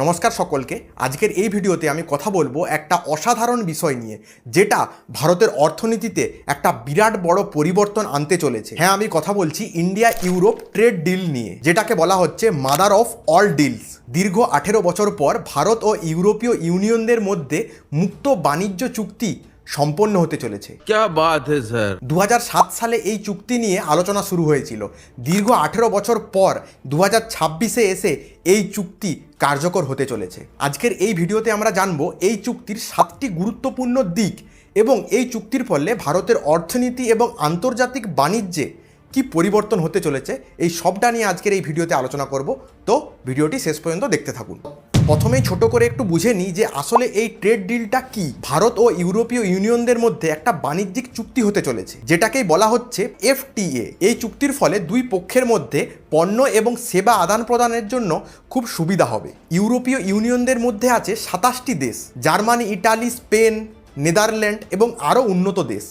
নমস্কার সকলকে। আজকের এই ভিডিওতে আমি কথা বলব একটা অসাধারণ বিষয় নিয়ে, যেটা ভারতের অর্থনীতিতে একটা বিরাট বড় পরিবর্তন আনতে চলেছে। হ্যাঁ আমি কথা বলছি ইন্ডিয়া ইউরোপ ট্রেড ডিল নিয়ে, যেটাকে বলা হচ্ছে মাদার অফ অল ডিলস। দীর্ঘ আঠেরো বছর পর ভারত ও ইউরোপীয় ইউনিয়নদের মধ্যে মুক্ত বাণিজ্য চুক্তি সম্পন্ন হতে চলেছে। দু হাজার সাত সালে এই চুক্তি নিয়ে আলোচনা শুরু হয়েছিল। দীর্ঘ আঠেরো বছর পর দু হাজার ছাব্বিশে এসে এই চুক্তি কার্যকর হতে চলেছে। আজকের এই ভিডিওতে আমরা জানব এই চুক্তির সাতটি গুরুত্বপূর্ণ দিক এবং এই চুক্তির ফলে ভারতের অর্থনীতি এবং আন্তর্জাতিক বাণিজ্যে কি পরিবর্তন হতে চলেছে এই সবটা নিয়ে আজকের এই ভিডিওতে আলোচনা করব। তো ভিডিওটি শেষ পর্যন্ত দেখতে থাকুন। প্রথমেই ছোট করে একটু বুঝে নিই যে আসলে এই ট্রেড ডিলটা কি। ভারত ও ইউরোপীয় ইউনিয়নদের মধ্যে একটা বাণিজ্যিক চুক্তি হতে চলেছে, যেটাকেই বলা হচ্ছে এফটিএ। এই চুক্তির ফলে দুই পক্ষের মধ্যে পণ্য এবং সেবা আদান প্রদানের জন্য খুব সুবিধা হবে। ইউরোপীয় ইউনিয়নদের মধ্যে আছে সাতাশটি দেশ, জার্মানি, ইটালি, স্পেন, নেদারল্যান্ড এবং আরও উন্নত দেশ।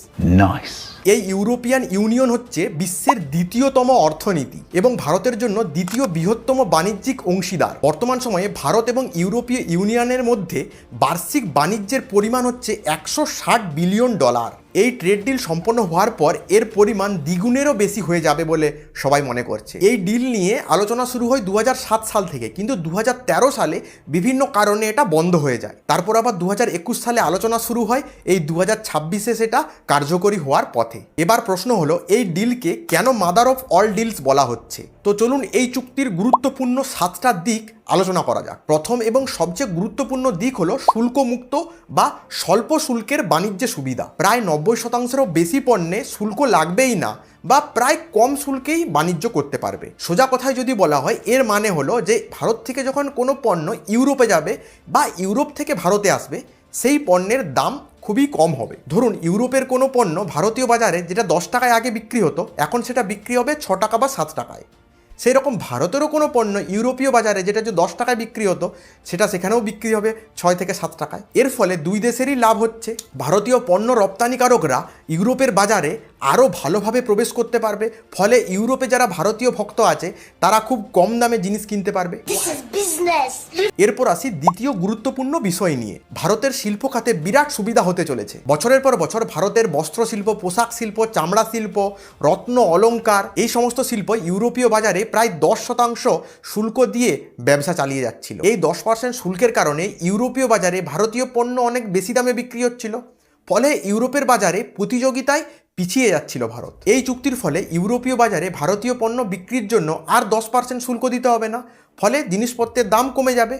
Nice. এই ইউরোপিয়ান ইউনিয়ন হচ্ছে বিশ্বের দ্বিতীয়তম অর্থনীতি এবং ভারতের জন্য দ্বিতীয় বৃহত্তম বাণিজ্যিক অংশীদার। বর্তমান সময়ে ভারত এবং ইউরোপীয় ইউনিয়নের মধ্যে বার্ষিক বাণিজ্যের পরিমাণ হচ্ছে একশো ষাট বিলিয়ন ডলার। এই ট্রেড ডিল সম্পন্ন হওয়ার পর এর পরিমাণ দ্বিগুণেরও বেশি হয়ে যাবে বলে সবাই মনে করছে। এই ডিল নিয়ে আলোচনা শুরু হয় দু হাজার সাত সাল থেকে, কিন্তু দু হাজার তেরো সালে বিভিন্ন কারণে এটা বন্ধ হয়ে যায়। তারপর আবার দু হাজার একুশ সালে আলোচনা শুরু হয়, এই দু হাজার সেটা কার্যকরী হওয়ার পথে। এবার প্রশ্ন হলো, এই ডিলকে কেন মাদার অফ অল ডিলস বলা হচ্ছে? তো চলুন এই চুক্তির গুরুত্বপূর্ণ সাতটা দিক আলোচনা করা যাক। প্রথম এবং সবচেয়ে গুরুত্বপূর্ণ দিক হলো শুল্কমুক্ত বা স্বল্প শুল্কের বাণিজ্য সুবিধা। প্রায় নব্বই শতাংশেরও বেশি পণ্যে শুল্ক লাগবেই না বা প্রায় কম শুল্কেই বাণিজ্য করতে পারবে। সোজা কথায় যদি বলা হয়, এর মানে হলো যে ভারত থেকে যখন কোনো পণ্য ইউরোপে যাবে বা ইউরোপ থেকে ভারতে আসবে, সেই পণ্যের দাম খুবই কম হবে। ধরুন, ইউরোপের কোনো পণ্য ভারতীয় বাজারে যেটা দশ টাকায় আগে বিক্রি হতো, এখন সেটা বিক্রি হবে ছ টাকা বা সাত টাকায়। সেই রকম ভারতেরও কোনো পণ্য ইউরোপীয় বাজারে যেটা যে দশ টাকায় বিক্রি হতো সেটা সেখানেও বিক্রি হবে ছয় থেকে সাত টাকায়। এর ফলে দুই দেশেরই লাভ হচ্ছে। ভারতীয় পণ্য রপ্তানিকারকরা ইউরোপের বাজারে আরও ভালোভাবে প্রবেশ করতে পারবে। ফলে ইউরোপে যারা ভারতীয় ভক্ত আছে তারা খুব কম দামে জিনিস কিনতে পারবে. এরপর আসি দ্বিতীয় গুরুত্বপূর্ণ বিষয় নিয়ে। ভারতের শিল্প খাতে বিরাট সুবিধা হতে চলেছে। বছরের পর বছর ভারতের বস্ত্র শিল্প পোশাক শিল্প চামড়া শিল্প রত্ন অলঙ্কার এই সমস্ত শিল্প ইউরোপীয় বাজারে প্রায় দশ শতাংশ শুল্ক দিয়ে ব্যবসা চালিয়ে যাচ্ছিল। এই দশ পার্সেন্ট শুল্কের কারণে ইউরোপীয় বাজারে ভারতীয় পণ্য অনেক বেশি দামে বিক্রি হচ্ছিল। ফলে ইউরোপের বাজারে প্রতিযোগিতায় পিছিয়ে যাচ্ছিল ভারত। এই চুক্তির ফলে ইউরোপীয় বাজারে ভারতীয় পণ্য বিক্রির জন্য আর দশ পার্সেন্ট শুল্ক দিতে হবে না। ফলে জিনিসপত্রের দাম কমে যাবে।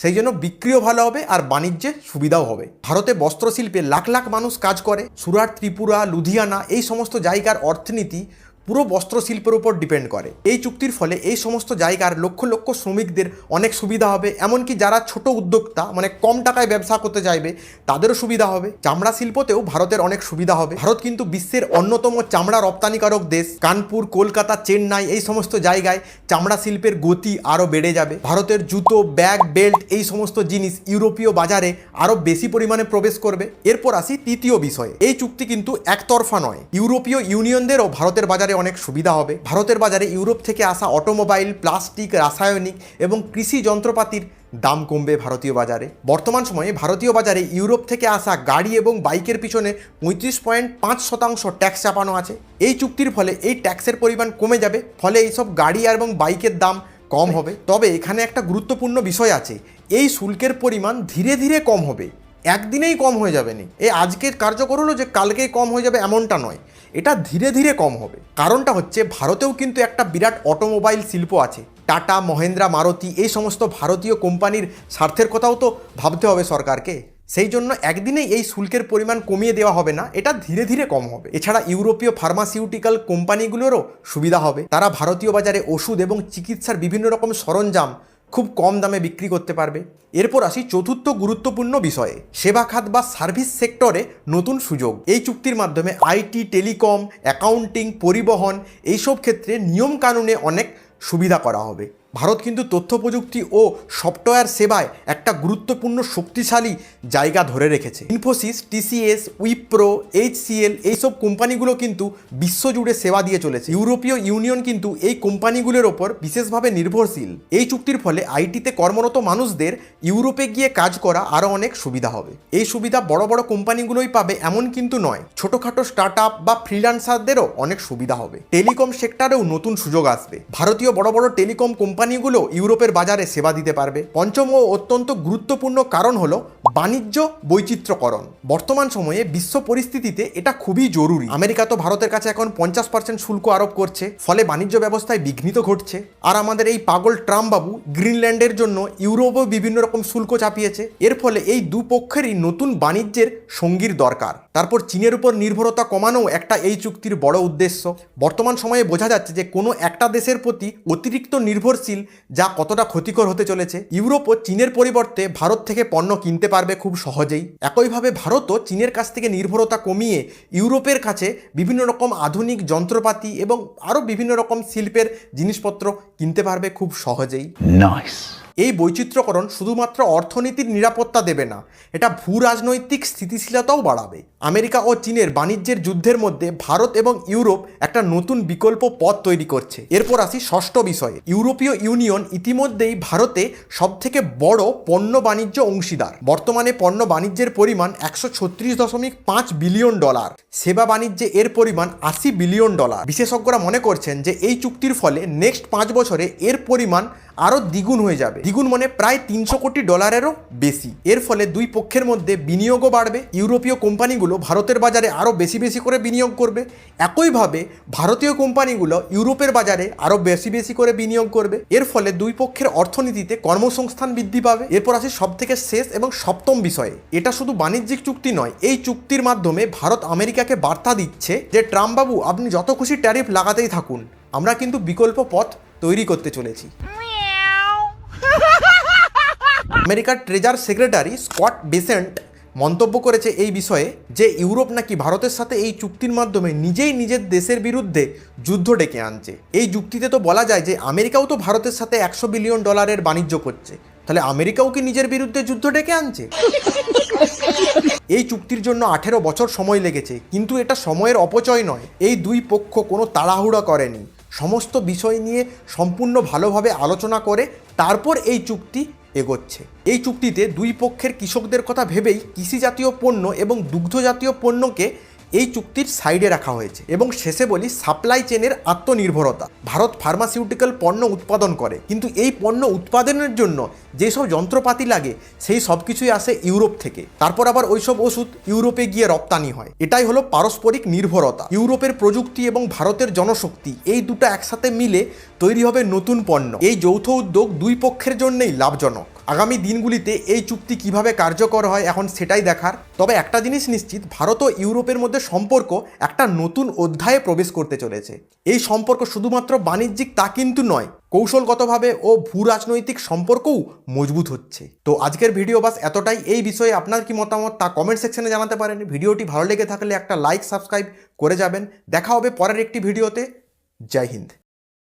সেই জন্য বিক্রিও ভালো হবে আর বাণিজ্যে সুবিধাও হবে। ভারতে বস্ত্রশিল্পে লাখ লাখ মানুষ কাজ করে। সুরাট, ত্রিপুরা, লুধিয়ানা এই সমস্ত জায়গার অর্থনীতি পুরো বস্ত্রশিল্পের উপর ডিপেন্ড করে। এই চুক্তির ফলে এই সমস্ত জায়গার লক্ষ লক্ষ শ্রমিকদের অনেক সুবিধা হবে, এমনকি যারা ছোট উদ্যোক্তা মানে কম টাকায় ব্যবসা করতে চাইবে, তাদেরও সুবিধা হবে। চামড়া শিল্পতেও ভারতের অনেক সুবিধা হবে। ভারত কিন্তু বিশ্বের অন্যতম চামড়া রপ্তানিকারক দেশ। কানপুর, কলকাতা, চেন্নাই এই সমস্ত জায়গায় চামড়া শিল্পের গতি আরও বেড়ে যাবে। ভারতের জুতো, ব্যাগ, বেল্ট এই সমস্ত জিনিস ইউরোপীয় বাজারে আরও বেশি পরিমাণে প্রবেশ করবে। এরপর আসি তৃতীয় বিষয়ে। এই চুক্তি কিন্তু একতরফা নয়। ইউরোপীয় ইউনিয়নদেরও ভারতের বাজারে অনেক সুবিধা হবে। ভারতের বাজারে ইউরোপ থেকে আসা অটোমোবাইল, প্লাস্টিক, রাসায়নিক এবং কৃষি যন্ত্রপাতির দাম কমবে ভারতীয় বাজারে। বর্তমান সময়ে ভারতীয় বাজারে ইউরোপ থেকে আসা গাড়ি এবং বাইকের পিছনে পঁয়ত্রিশ পয়েন্ট পাঁচ শতাংশ ট্যাক্স চাপানো আছে। এই চুক্তির ফলে এই ট্যাক্সের পরিমাণ কমে যাবে, ফলে এইসব গাড়ি এবং বাইকের দাম কম হবে। তবে এখানে একটা গুরুত্বপূর্ণ বিষয় আছে। এই শুল্কের পরিমাণ ধীরে ধীরে কম হবে। একদিনেই কম হয়ে যাবে নি এই আজকের কার্যকর হলো যে কালকেই কম হয়ে যাবে এমনটা নয়। এটা ধীরে ধীরে কম হবে। কারণটা হচ্ছে ভারতেও কিন্তু একটা বিরাট অটোমোবাইল শিল্প আছে। টাটা, মহেন্দ্রা, মারুতি এই সমস্ত ভারতীয় কোম্পানির স্বার্থের কথাও তো ভাবতে হবে সরকারকে। সেই জন্য একদিনেই এই শুল্কের পরিমাণ কমিয়ে দেওয়া হবে না, এটা ধীরে ধীরে কম হবে। এছাড়া ইউরোপীয় ফার্মাসিউটিক্যাল কোম্পানিগুলোরও সুবিধা হবে। তারা ভারতীয় বাজারে ওষুধ এবং চিকিৎসার বিভিন্ন রকম সরঞ্জাম খুব কম দামে বিক্রি করতে পারবে। এরপর আসি চতুর্থ গুরুত্বপূর্ণ বিষয়ে। সেবা খাত বা সার্ভিস সেক্টরে নতুন সুযোগ। এই চুক্তির মাধ্যমে আইটি, টেলিকম, অ্যাকাউন্টিং, পরিবহন, এইসব ক্ষেত্রে নিয়মকানুনে অনেক সুবিধা করা হবে। ভারত কিন্তু তথ্য প্রযুক্তি ও সফটওয়্যার সেবায় একটা গুরুত্বপূর্ণ শক্তিশালী জায়গা ধরে রেখেছে। ইনফোসিস টিসিএস উইপ্রো এইচসিএল এইসব কোম্পানিগুলো কিন্তু বিশ্বজুড়ে সেবা দিয়ে চলেছে। ইউরোপীয় ইউনিয়ন কিন্তু এই কোম্পানিগুলোর ওপর বিশেষভাবে নির্ভরশীল। এই চুক্তির ফলে আইটিতে কর্মরত মানুষদের ইউরোপে গিয়ে কাজ করা আরও অনেক সুবিধা হবে। এই সুবিধা বড় বড় কোম্পানিগুলোই পাবে এমন কিন্তু নয়, ছোটোখাটো স্টার্ট আপ বা ফ্রিল্যান্সারদেরও অনেক সুবিধা হবে। টেলিকম সেক্টরেও নতুন সুযোগ আসবে। ভারতীয় বড় বড় টেলিকম কোম্পানিগুলো ইউরোপের বাজারে সেবা দিতে পারবে। পঞ্চম ও অত্যন্ত গুরুত্বপূর্ণ কারণ হলো বাণিজ্য বৈচিত্র্যকরণ। বর্তমান সময়ে বিশ্ব পরিস্থিতিতে এটা খুবই জরুরি। আমেরিকা তো ভারতের কাছে এখন পঞ্চাশ পার্সেন্ট শুল্ক আরোপ করছে, ফলে বাণিজ্য ব্যবস্থায় বিঘ্নিত ঘটছে। আর আমাদের এই পাগল ট্রাম্প বাবু গ্রিনল্যান্ডের জন্য ইউরোপও বিভিন্ন রকম শুল্ক চাপিয়েছে। এর ফলে এই দুপক্ষেরই নতুন বাণিজ্যের সঙ্গীর দরকার। তারপর চীনের উপর নির্ভরতা কমানো একটা এই চুক্তির বড় উদ্দেশ্য। বর্তমান সময়ে বোঝা যাচ্ছে যে কোনো একটা দেশের প্রতি অতিরিক্ত নির্ভরশীল যা কতটা ক্ষতিকর হতে চলেছে, ইউরোপ ও চীনের পরিবর্তে ভারত থেকে পণ্য কিনতে পারবে খুব সহজেই। একইভাবে ভারতও চীনের কাছ থেকে নির্ভরতা কমিয়ে ইউরোপের কাছে বিভিন্ন রকম আধুনিক যন্ত্রপাতি এবং আরও বিভিন্ন রকম শিল্পের জিনিসপত্র কিনতে পারবে খুব সহজেই। Nice. এই বৈচিত্র্যকরণ শুধুমাত্র অর্থনীতির নিরাপত্তা দেবে না, এটা ভূ রাজনৈতিক স্থিতিশীলতাও বাড়াবে। আমেরিকা ও চীনের বাণিজ্যের যুদ্ধের মধ্যে ভারত এবং ইউরোপ একটা নতুন বিকল্প পথ তৈরি করছে। এরপর আসি ষষ্ঠ বিষয়ে। ইউরোপীয় ইউনিয়ন ইতিমধ্যেই ভারতে সবথেকে বড় পণ্য বাণিজ্য অংশীদার। বর্তমানে পণ্য বাণিজ্যের পরিমাণ একশো ছত্রিশ দশমিক পাঁচ বিলিয়ন ডলার। সেবা বাণিজ্যে এর পরিমাণ আশি বিলিয়ন ডলার। বিশেষজ্ঞরা মনে করছেন যে এই চুক্তির ফলে নেক্সট পাঁচ বছরে এর পরিমাণ আরও দ্বিগুণ হয়ে যাবে। দ্বিগুণ মানে প্রায় তিনশো কোটি ডলারেরও বেশি। এর ফলে দুই পক্ষের মধ্যে বিনিয়োগও বাড়বে। ইউরোপীয় কোম্পানিগুলো ভারতের বাজারে আরও বেশি বেশি করে বিনিয়োগ করবে। একইভাবে ভারতীয় কোম্পানিগুলো ইউরোপের বাজারে আরও বেশি বেশি করে বিনিয়োগ করবে। এর ফলে দুই পক্ষের অর্থনীতিতে কর্মসংস্থান বৃদ্ধি পাবে। এরপর আসি সব থেকে শেষ এবং সপ্তম বিষয়ে। এটা শুধু বাণিজ্যিক চুক্তি নয়, এই চুক্তির মাধ্যমে ভারত আমেরিকাকে বার্তা দিচ্ছে যে ট্রাম্প বাবু আপনি যত খুশি ট্যারিফ লাগাতেই থাকুন। আমরা কিন্তু বিকল্প পথ তৈরি করতে চলেছি। আমেরিকার ট্রেজার সেক্রেটারি স্কট বেসেন্ট মন্তব্য করেছে এই বিষয়ে যে ইউরোপ নাকি ভারতের সাথে এই চুক্তির মাধ্যমে নিজেই নিজের দেশের বিরুদ্ধে যুদ্ধ ডেকে আনছে। এই যুক্তিতে তো বলা যায় যে আমেরিকাও তো ভারতের সাথে একশো বিলিয়ন ডলারের বাণিজ্য করছে। তাহলে আমেরিকাও কি নিজের বিরুদ্ধে যুদ্ধ ডেকে আনছে? এই চুক্তির জন্য আঠেরো বছর সময় লেগেছে, কিন্তু এটা সময়ের অপচয় নয়। এই দুই পক্ষ কোনো তাড়াহুড়া করেনি। সমস্ত বিষয় নিয়ে সম্পূর্ণ ভালোভাবে আলোচনা করে তারপর এই চুক্তি এগোচ্ছে। এই চুক্তিতে দুই পক্ষের কৃষকদের কথা ভেবেই কৃষিজাতীয় পণ্য এবং দুগ্ধজাতীয় পণ্যকে এই চুক্তির সাইডে রাখা হয়েছে এবং শেষে বলি সাপ্লাই চেনের আত্মনির্ভরতা। ভারত ফার্মাসিউটিক্যাল পণ্য উৎপাদন করে, কিন্তু এই পণ্য উৎপাদনের জন্য যেসব যন্ত্রপাতি লাগে, সেই সব কিছুই আসে ইউরোপ থেকে। তারপর আবার ওইসব ওষুধ ইউরোপে গিয়ে রপ্তানি হয়। এটাই হলো পারস্পরিক নির্ভরতা। ইউরোপের প্রযুক্তি এবং ভারতের জনশক্তি, এই দুটো একসাথে মিলে তৈরি হবে নতুন পণ্য। এই যৌথ উদ্যোগ দুই পক্ষের জন্যই লাভজনক। আগামী দিনগুলিতে এই চুক্তি কীভাবে কার্যকর হয় এখন সেটাই দেখার। তবে একটা জিনিস নিশ্চিত, ভারত ও ইউরোপের মধ্যে সম্পর্ক একটা নতুন অধ্যায়ে প্রবেশ করতে চলেছে। এই সম্পর্ক শুধুমাত্র বাণিজ্যিক তা কিন্তু নয়, কৌশলগতভাবে ও ভূ রাজনৈতিক সম্পর্কও মজবুত হচ্ছে। তো আজকের ভিডিও বাস এতটাই। এই বিষয়ে আপনার কি মতামত তা কমেন্ট সেকশনে জানাতে পারেন। ভিডিওটি ভালো লেগে থাকলে একটা লাইক সাবস্ক্রাইব করে যাবেন। দেখা হবে পরের একটি ভিডিওতে। জয় হিন্দ।